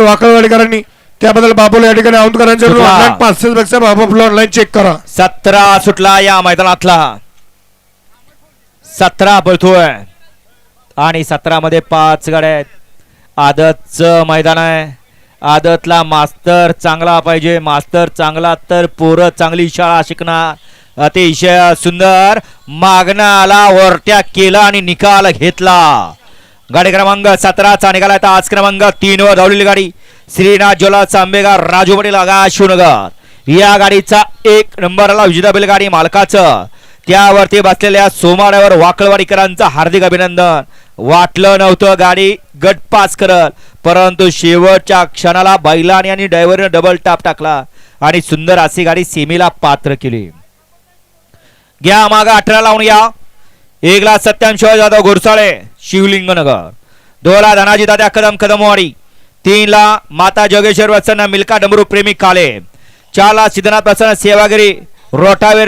Driver वाकळवाडीकरांनी त्याबद्दल बाबूला या ठिकाणी औंधकरांच्या पाचशे पेक्षा बाबू आपलं ऑनलाईन चेक करा. सतरा सुटला या मैदानातला. सतरा पळतोय. आणि सतरा मध्ये पाच गाड्या आहेत. आदतचं मैदान आहे. आदतला मास्तर चांगला पाहिजे. मास्तर चांगला तर पोरं चांगली शाळा शिकणार. अतिशय सुंदर. मागणाला वरट्या केला आणि निकाल घेतला. गाडी क्रमांक सतराचा निघाला आज क्रमांक तीन वर धावलेली गाडी. श्रीनाथ ज्वलाचा आंबेगार राजू पटेल आगाशिवनगर या गाडीचा एक नंबरला विजेता बैलगाडी मालकाचं. त्यावरती बसलेल्या सोमाड्यावर वाकळवाडीकरांचं हार्दिक अभिनंदन. वाटलं नव्हतं गाडी गट पास करत परंतु शेवटच्या क्षणाला बैलाने आणि ड्रायव्हरने डबल टाप टाकला आणि सुंदर अशी गाडी सेमीला पात्र केली. घ्या मागा अठरा लावून या. एक लाख सत्याऐंशी जाधव घोरसाळे शिवलिंगनगर. दोला धनाजी दादा कदम कदमवाडी. तीनला माता जोगेश्वर वत्सना मिल्का डमरू प्रेमी काले. चारला सिद्धनाथ प्रसन्न सेवागिरी रोटावेर